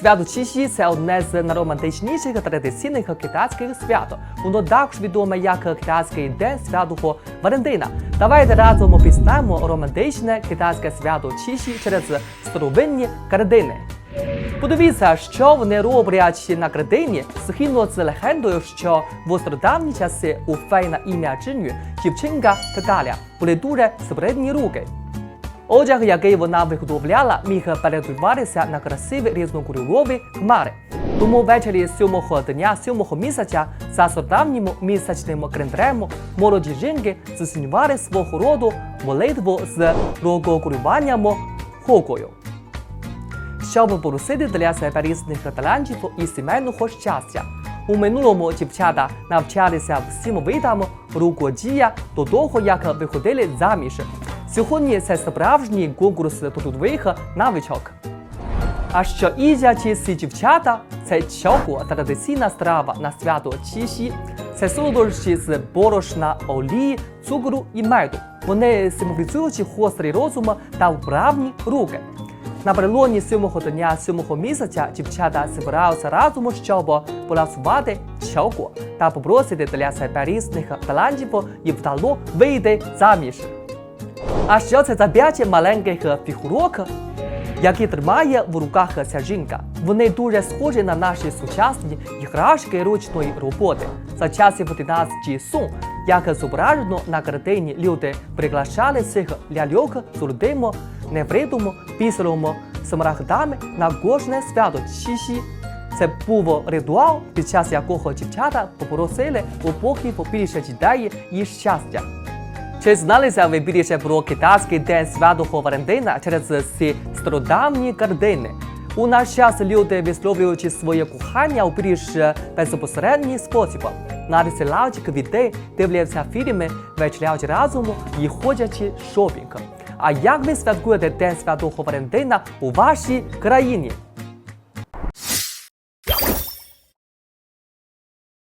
Свято Чіші це одне з найромантичніших традиційних китайських свят. Воно також відоме як китайський день святого Валентина. Давайте разом пізнаємо романтичне китайське свято Чіші через старовинні картини. Подивіться, що вони роблять на картині, згідно з легендою, що в стародавні часи у фей ім'я Чиню, дівчинка та Даля були дуже спритні руки. Одяг, який вона виготовляла, міг перетворюватися на красиві різнокольорові хмари. Тому ввечері сьомого дня сьомого місяця за стародавнім місячним календарем молоді жінки здійснювали свого роду молитву з рукоколюванням хокою щоб порусити для себе різних талантів і сімейного щастя. У минулому дівчата навчалися всім видам рукодія до того, як виходили заміж. Сьогодні це справжній конкурс трудових навичок. А що їдять ці дівчата? Це чоко традиційна страва на свято Чіші. Це солодощі з борошна, олії, цукру і меду. Вони символізують гострий розум та вправні руки. Напередодні сьомого дня сьомого місяця дівчата збираються разом, щоб поласувати чоко та попросити для себе різних талантів і вдало вийти заміж. А що це за п'ять маленьких фігурок, які тримає в руках ця? Вони дуже схожі на наші сучасні іграшки ручної роботи. За часів династії Сун, як зображено на картині, люди приглашали цих ляльок з рудим, невритом, пісером, смарагдами на кожне свято Чіші. Це був ритуал, під час якого дівчата попросили у Богів більше дітей і щастя. Чи зналися ви більше про китайський день святого Валентина через ці стародавні картини? У наш час люди висловлюють своє кохання у більш безпосередній спосіб. Надсилають квіти, дивляться фільми, вечеряють разом і ходять шопінг. А як ви святкуєте День Святого Валентина у вашій країні?